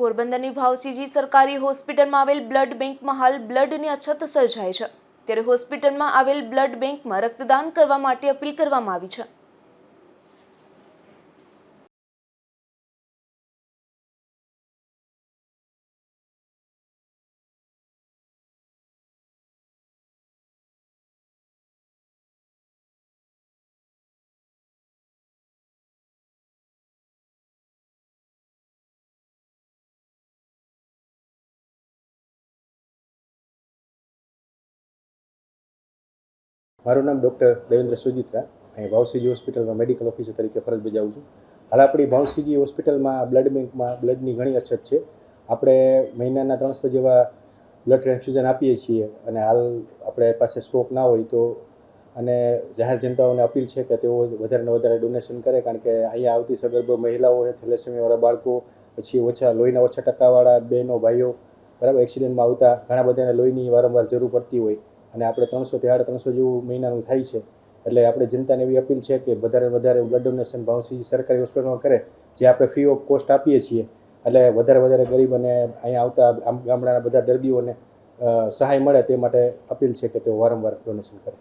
પોરબંદરની ભાવસીજી સરકારી હોસ્પિટલમાં આવેલ બ્લડ બેંકમાં હાલ બ્લડની અછત સર્જાય છે. ત્યારે હોસ્પિટલમાં આવેલ બ્લડ બેંકમાં રક્તદાન કરવા માટે અપીલ કરવામાં આવી છે. મારું નામ ડૉક્ટર દેવેન્દ્ર સુજિત્રા. અહીં ભાવસીજી હોસ્પિટલમાં મેડિકલ ઓફિસર તરીકે ફરજ બજાવું છું. હાલ આપણી ભાવસીજી હોસ્પિટલમાં બ્લડ બેંકમાં બ્લડની ઘણી અછત છે. આપણે મહિનાના ત્રણસો જેવા બ્લડ ટ્રાન્સફ્યુઝન આપીએ છીએ અને હાલ આપણે પાસે સ્ટોક ના હોય તો અને જાહેર જનતાઓને અપીલ છે કે તેઓ વધારે ને વધારે ડોનેશન કરે, કારણ કે અહીંયા આવતી સગર્ભ મહિલાઓ થેલેસેમિયાવાળા બાળકો, પછી ઓછા લોહીના ઓછા ટકાવાળા બહેનો ભાઈઓ, બરાબર, એક્સિડન્ટમાં આવતા ઘણા બધાને લોહીની વારંવાર જરૂર પડતી હોય. અને આપણે ત્રણસોથી સાડા ત્રણસો જેવું મહિનાનું થાય છે. એટલે આપણે જનતાને એવી અપીલ છે કે વધારે વધારે બ્લડ ડોનેશન ભાવસી સરકારી હોસ્પિટલમાં કરે, જે આપણે ફ્રી ઓફ કોસ્ટ આપીએ છીએ. એટલે વધારે વધારે ગરીબ અને અહીંયા આવતા આમ ગામડાના બધા દર્દીઓને સહાય મળે તે માટે અપીલ છે કે તેઓ વારંવાર ડોનેશન કરે.